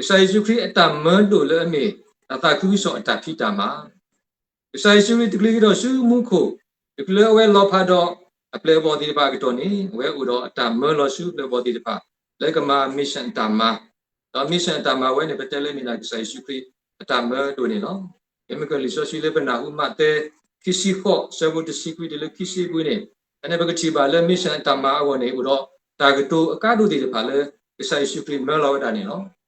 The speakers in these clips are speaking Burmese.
isa yesu kri ata man do le me ata ku so ata phi ta ma isa yesu kri tikli do su mu ko tikli we lo pha do a ple bo di ba to ni we u do ata man lo su ple bo di ba le ka ma mission ta ma do mission ta ma we ne pe te le ni na isa yesu kri ata man do ni no ye me ko li so shi le pa na u ma te kisi kho se bo de si kri de le kisi bu ni ane ba ka chi ba le mission ta ma a wo ne u do ta ga to a ka do di ba le isa yesu kri man lo da ni no ဒါကတူတက်တပလနေမြေဝတာလဲလဲ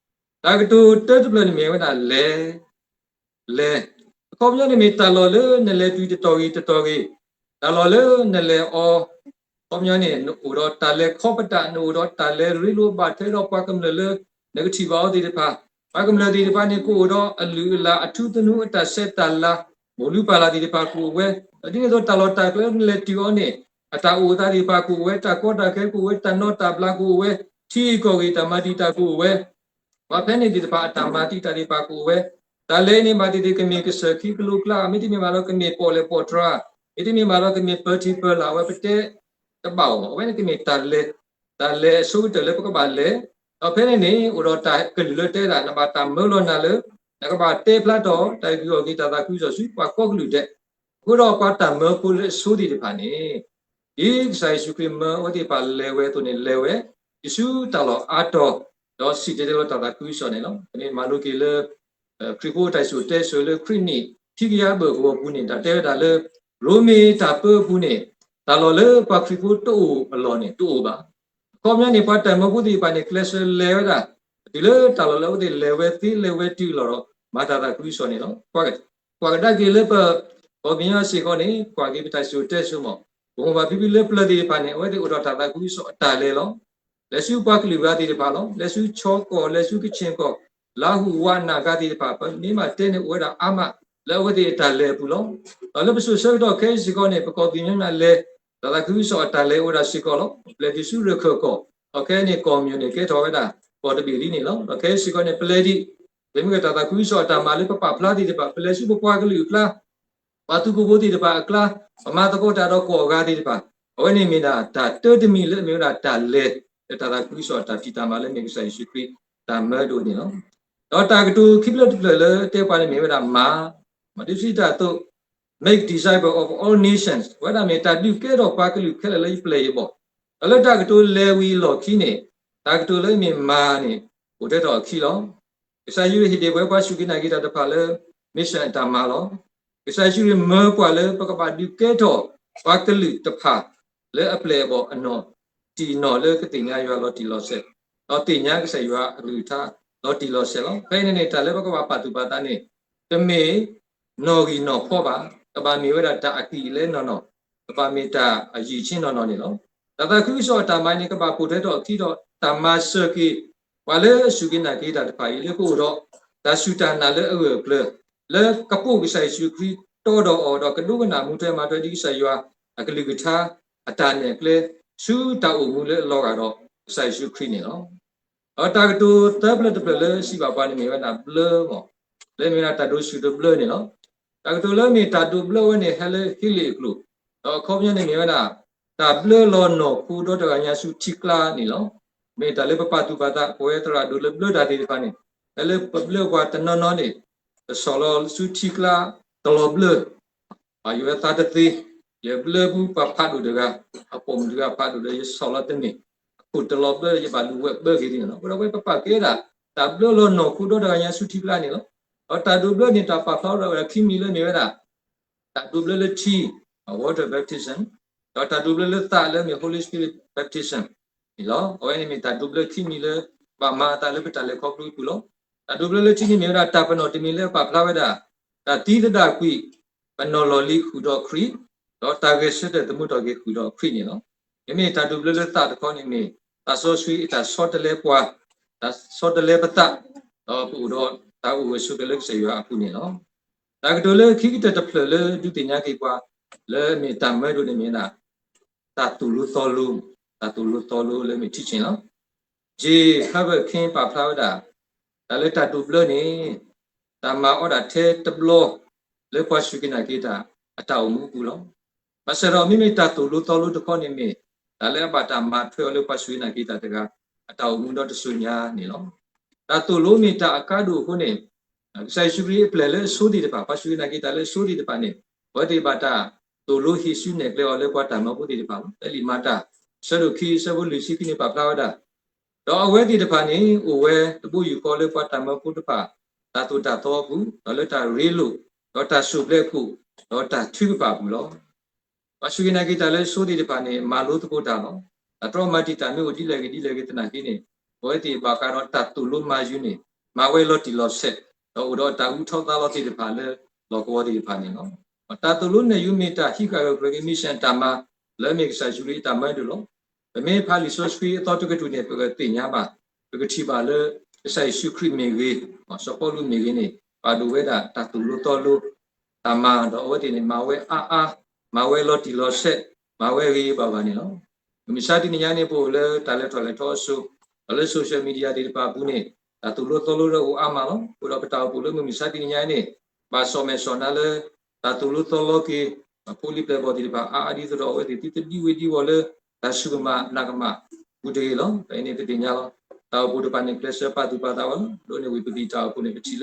ကောမြနေမီတလောလေနလဲတူတတော်ကြီးတတော်ကြီးတလောလေနလဲအောကောမြနေဥရောတလဲခောပတနူရောတလဲရီလိုပါထဲတော့ပကမလေနဂတိပါဒီတဖာပကမလေဒီတဖာနေကိုရောအလူလာအထုတနုအတဆက်တလာမိုလူပါလာဒီတဖာကိုဝဲဒီကတော့တလောတကလဲလက်တီောနေအတာဥတာဒီပါကိုဝဲတကောတခဲကိုဝဲတနောတပလာကိုဝဲချီကိုဂီတမတိတကိုဝဲ ဘာဖဲနေဒီတပါအတမတိတရိပါကိုဝဲဒါလဲနေပါတိဒီကမေကစခိကလုကလာမိတိမမာလောကမေပေါ်လေပေါ်ထရာမိတိမမာလောကမေပါတီပလာဝဲပတဲ့တပောက်ဝဲနေကမေတလဲတလဲဆူတလဲပကပါလဲအဖဲနေနေဥရောတာကလူတဲ့တာနဘာတာမေလောနာလေနကဘာ တေဖလာတော့တိုင်ပြီးတော့ဂီတာတာကူဆိုဆွီပါကောကလူတဲ့ခုတော့ပါတာမေကိုလေဆူဒီတပါနေဒီဆိုင်ရှုခရမဝတိပါလဲဝဲသူနေလဲဝဲယေရှုတလောအာတော့တော့စီတေလောတာတာကူဆိုနေနော်ဒီမာလိုကီလေခရီပိုတိုင်ဆိုတဲဆိုလေခရီနီတိကရဘဘောဘူးနေတာတဲဒါလေရိုမီတာပဘူးနေတာလောလေပခရီပိုတိုအလောနေတိုပါကောမြနေပတ်တမဘူးဒီပါနေကလစ်လေဝဒါဒီလေတာလောလေဒီလေဝဲတီလေဝဲတီလောတော့မာတာတာကူဆိုနေနော်ကွာကကွာကဒါကီလေပဘောမြာစီကောနေကွာကီပတိုင်ဆိုတဲဆိုမောဘောဘာဘီဘီလေပလဒီပါနေဝဲဒီဥတော်တာတာကူဆိုအတာလေလော လက်စုပတ်ကလူရတိတပါလောလက်စုချောကောလက်စုကချင်းကောလာဟုဝနာဂတိတပါမိမတဲနေဝဲတာအမလဲဝတိတလဲဘူးလောလောပစုဆောတော့ခဲစီကောနေပကောပြင်းနာလဲဒါကကူဆောတလဲဝတာစီကောလောလက်ဒီစုရခကောโอเคနေကွန်မြူနီကေတော်ဝဲတာပေါ်တပီလီနေလောโอเคစီကောနေပလေဒီဘယ်မှာတာတာကူဆောတာမာလေးပပပလာဒီတပါပလေစုပပွားကလူကလာပါတုကိုဘိုဒီတပါကလာအမတကောတာတော့ကောကားဒီတပါဝဲနေမိတာတာတေတမီလေမျိုးတာတာလဲတာတာကူဆိုတာတီတာမလ ည်းနေဆိုင်ရှိခရီတာမဲတို့နေနော်တော့တာကတူခိပလတ်ပလလေတေပါနေမြေတာမာမတိစီတာတော့ make disciple of all nations ဝဒမေတာဒုကေတော့ပါကလူခဲလေ play ပေါ့အလတာကတူလေဝီလော်ခီနေတာကတူလေမြေမာနေဟိုတဲ့တော့ခီလောအစာယူဟိတေဘွဲပွားရှုကိနာကိတာတဖာလေ mission တာမာလောအစာယူမေပွားလေပကပါဒုကေတော့ပါကလူတဖာလေ apply ပေါ့အနော် တီနော်လေကတင်ညာရွာလောတီလောဆက်တော့တင်ညာကဆက်ရွာအလူထားလောတီလောဆက်လောဘယ်နေနေတာလဲဘကဘာပတ်တူပါတာနေတမေနော်ဂီနော်ဖောပါတပါမီဝရတာအကီလဲနော်နော်တပါမီတာအယီချင်းနော်နော်နေလောတတခုစောတာမိုင်းနေကပါပိုတဲ့တော့အကီတော့တမဆကီဝါလေရှုကိနာကိတာတပါရီလေကိုတော့ဒါရှူတာနာလေအဝပလလေကပုတ်ကဆိုင်ရှုခရီတော်တော်အော်တော့ကဒုကနာမှုတဲမှာတွေ့ဒီဆိုင်ရွာအကလိကထားအတာနဲ့ကလေ ရှုတောက်မူလေလောကတော့ဆိုင်ရှုခရီနေနော်အတာကတူ tablet ပလေရှိပါပါနေမြေဝနာဘလမောလေမြေနာတတူရှုတဘလနေနော်တာကတူလေမြေတတူဘလဝနေဟဲလေဟီလီကလူတော့ခေါပြနေမြေဝနာတာဘလလောနောဖူတော့တကညာရှုချီကလာနေလောမေတလေပပတူပါတာကိုရတရာဒူလေဘလဒါတီဖာနေဟဲလေပဘလကွာတနော်နော်နေဆောလောရှုချီကလာတလောဘလအာယူတာတတိ ye blebu pa phadu daga apom daga phadu de ye sola tene ku tlo be ye ba lu we be ki no ko we pa pa ke da ta blo lo no ku do daga nya su ti pla ni lo o ta du blo ni ta pa pha ro ki mi le ni we da ta du blo le ti water baptism တော့တာဒူဘလလတာလည်းမြေ Holy Spirit baptism ဒီလောဟိုအနေနဲ့တာဒူဘလခိမီလေပါမာတာလည်းပတာလည်းခေါပလူပူလောတာဒူဘလလချိနေမြေတာတာပနောတမီလည်းပါဖလာဝဲတာ တာတီးတာကွိပနောလော်လီခုတော့ခရီတော့ target ရှိတဲ့တမှုတော်ကြီးခုတော့ဖိနေနော်ယမေတာဒူဘလလတာတခေါနေနေတာဆိုဆွေတာ short လေပွားတာ short လေပတတော့ပူတော့တာဥဝဆုကလေးစေရအခုနေနော်တာကတိုလေခိကတတဖလလေဒုတိညာကိပွားလေမေတမဲတို့နေမြင်တာတာတူလူတော်လူတာတူလူတော်လူလေမေချချင်းနော်ဂျေဟဘခင်းပါဖလာဝတာဒါလေတာတူဘလနေတာမအော်ဒါထဲတဘလလေပွားရှုကိနာကိတာအတောင်မူကူလော မဆရောမိမိတတူလူတော်လူတခေါနေမိဒါလည်းဘာတာမထွေလို့ပဆွေးနာကိတာတကအတောင်မှုတော့တဆွညာနေလောတတာတူလိုမီတာအကားတို့ခုနေဆိုင်ရှုရီပလေလေဆိုဒီတပါပါရှုနာကီတာလေဆိုဒီတပါနေဝတိပါတာတူလိုဟီရှုနေကလေလေကွာတာမပုတိတပါတယ်လီမာတာဆရုခီဆ ဘလူစီကိနေပါပလာဝဒါတော့အဝဲဒီတပါနေအဝဲတပူယူကောလေကွာတာမပုတပါတာတူတာတော့ဘူးတော့လေတာရီလို့တော့တာရှုပလက်ခုတော့တာချူပါဘူးလို့ပါရှုနာကီတာလေဆိုဒီတပါနေမာလို့တပုတာနော်အတော်မတီတာမျိုးဒီလေကဒီလေကတနာကိနေဝဲဒီပါကတော့တတူလို့မာယူနေမာဝဲလို့တီလို့ဆက်တော့တော့တာဦးထောက်သားလို့တီတပါလေလောကောဒီပါနေနော်တာတူလို့နေယူမီတာဟိကာရောဂရမီရှင်တာမာလဲမိကဆာရှူရီတာမဲတို့လို့ဗမေဖာလီဆိုစဖီအတော်တကတူနေပကတင်ညာပါပကတိပါလေဆိုင်ရှုခရီမေဝေစပေါ်လူမေဝေနေပါဒူဝဲတာတာတူလို့တော်လို့တာမာတော့ဝဲဒီနေမာဝဲအာအာ မာဝဲလို့တီလို့ဆက်မာဝဲကြီးပါပါနေနော်မီစာတီနေညာနေပို့လေတာလက်တော်လက်တော်ဆူအလဲ social media တွေပါဘူးနေဒါသူလို့တော်လို့တော့အမနော်ဘုရားပတောက်ပို့လို့မီစာတီနေညာနေပါဆောမဲဆောနာလေဒါသူလို့တော်လို့ကေပိုလီပလေဘောဒီပါအာအဒီတော့ဝဲဒီတိတိဝီဒီဝလေဒါရှုကမနာကမဘူဒေလောပဲနေတည်ညာလောတောက်ဘုဒ္ဓပါနေပလက်ဆာပါတူပါတာဝလို့နေဝိပတိတောက်ကိုနေပချီ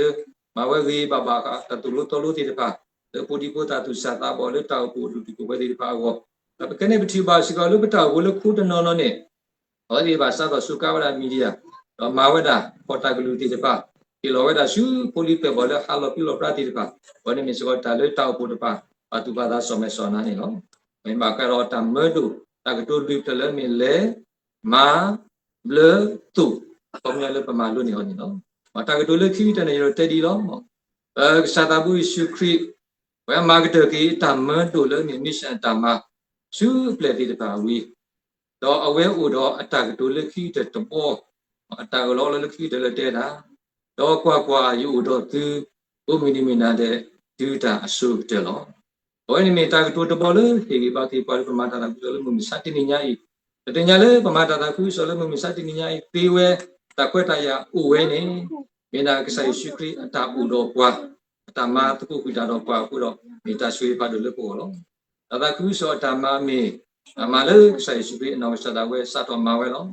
လေမဝဲဝေးပါပါကတတူလို့တော်လို့တိတပါလေပိုဒီပိုတာသူစာတာဘောလေတောက်ပိုလူဒီကိုဝဲဒီပါဝဒါပကနေပတိပါစီကလို့ပတောက်ကိုလို့ခုတနော်နော်နေဟောဒီပါစတော့စုကဝရမီဒီယာတော့မဝဲတာပေါ်တာကလူတိတပါဒီလိုဝဲတာရှုပိုလီပေဘောလေဟာလောပီလောပရာတိတပါဘောနေမစကောတာလေတောက်ပိုတပါအတူပါသာဆောမဲဆောနာနေနော်မင်းမကတော့တမဒုတကတိုလူတလဲမီလေမာလေတူပုံရလေပမာလို့နေဟောနေနော်မတကတိုလေခိတနေရတက်ဒီတော့အဲစာတာဘူးရှုခရီ ဝဲမာကတကီတမဒုလေမီမစ်ရှင်တမရှုပလက်ဒီတပါဝီတော့အဝဲဥတော့အတကတိုလေခိတတဘောအတကလောလေခိတလေတဲ့တာတော့ကွာကွာယူတော့သူဘုမီနီမီနာတဲ့ဒူတာအဆုတဲ့လောဝိနိမေတာကတိုတဘောလေဟေဂိပါတိပါရပမာတာကုလမှုမစတိနိညာဤတညာလေပမာတာတာကုဆိုလမှုမစတိနိညာဤပေဝဲတခွက်တရဥဝဲနေမေနာကဆိုင်ရှိခရီအတာဥတော်ပွား အတမတကုခိတာတော်ပွားခုတော့မေတာရွှေပါလို့လေပေါ်လောတတာကုဆိုအတမမေအမလေဆိုင်ရှိခရီအနောစတာဝဲစတော်မာဝဲလော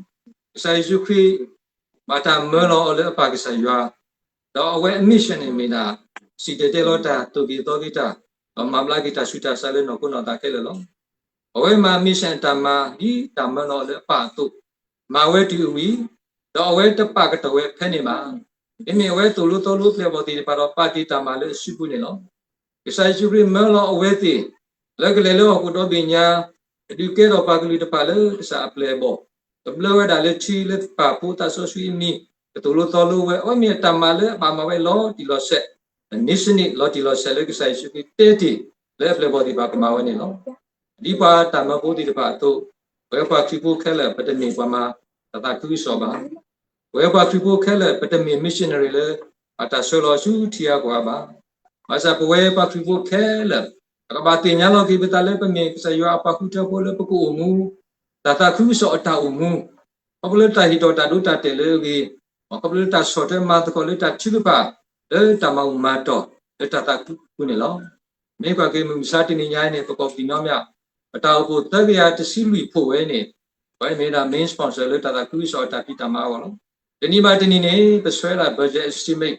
ဆိုင်ရှိခရီမာတာမေလောလေပါကိဆိုင်ရွာတော့အဝဲအမစ်ရှင်နေမေနာစီတေတေလောတာတူကီတော်ကီတာ mamla kita sudah sale no kuno ta kele lo owe ma mission tama di tama no le pa tu ma we ti wi do owe te pa ka to we phe ni ma i mi we tu lu to lu ple bo ti pa ro pa ti tama le su pu ni lo isai su ri me lo owe ti le ke le lo ku do bi nya du ke ro pa ka li te pa le sa ple bo to ble we da le chi le pa pu ta so su mi tu lu to lu we o mi tama le pa ma we lo ti lo set နိစနိလောတီလောဆယ်လကဆိုင်ရှိတေတီလေဖလေဘောဒီပါကမဝနေလောဒီပါတမဘောဒီတပါတော့ဝေပါ ခိပုခဲလပတမီပမာတတကုဆောပါဝေပါခိပုခဲလပတမီမစ်ရှင်နရီလေအတဆောလောရှုထီယာကွာပါမဆာပဝေပါခိပုခဲလကဘာတင်ညာလောကိပတလေပမေစယောအပခုတဘောလေပကုမူတတကုဆောအတအမူပပလတာဟီတောတာဒုတာတေလေဂီပပလတာဆောတေမာတကောလေတာချိပါလေတမောင်မတော့လေတတကုနေလောမေကွာကေမူစာတင်ညာနေပကောပီနောမြအတောက်ကိုတက်ပြာတစီလူဖို့ဝဲနေဘယ်မေနာ main sponsor လေတတကုဆောတာပိတမအောလော ဒီနေ့မတနေ့နေပဆွဲလာ budget estimate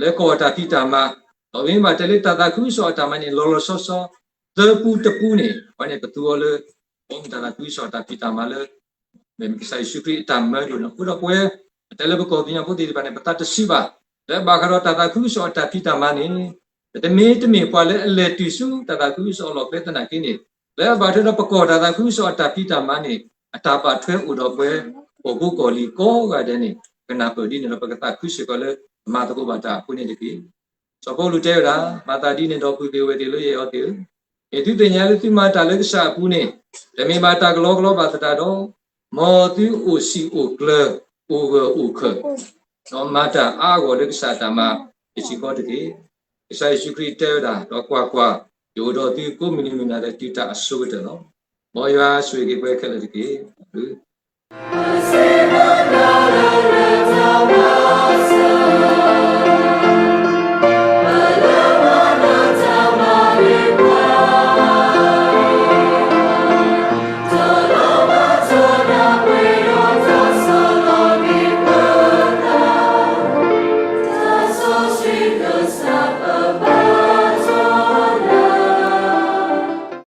လေကောတာပိတမဘဝင်းမှာတလေတတကုဆောတာမနေလောလောဆောဆောတပူတပူနေဘာနေပတူလေဘုံတတကုဆောတာပိတမလေမေမကိဆိုင်ရှုခရီတမလို့နော်ခုတော့ကွယ်တယ်လေဘကောပီညာဖို့ဒီပါနေပတတရှိပါလေဘာခရောတတာခုစောတပိတမနိတမေတမေပွာလေအလေတိစုတတာခုစောလောပေတနာကိနေလေဘာထရပကောတတာခုစောတပိတမနိအတာပါထွဲဥတော်ပွဲဟိုဘုကောလီကောကတဲ့နိ ကနာပဒီနပကတာခုစေကောလေမာတကုဘာတာခုနေတကိစောဘောလူတဲရာမာတာဒီနေတော့ခုပေဝေတိလို့ရေဟုတ်တယ်ေတုတညာလတိမာတာလေကစားပူနေဓမေမာတာဂလောဂလောဘာတတာတော့မောတိအိုစီအိုကလအိုဂအိုခတော့မတာအာကိုလက်စာတမပစ္စည်းကောတကေအစာရှိခရီတဲတာတော့ကွာကွာယောတော့ဒီကိုမီနီမီနာတဲ့တိတာအဆုတဲ့နော်မောရွာဆွေကေပွဲခက်လက်တကေ I see the Sing another little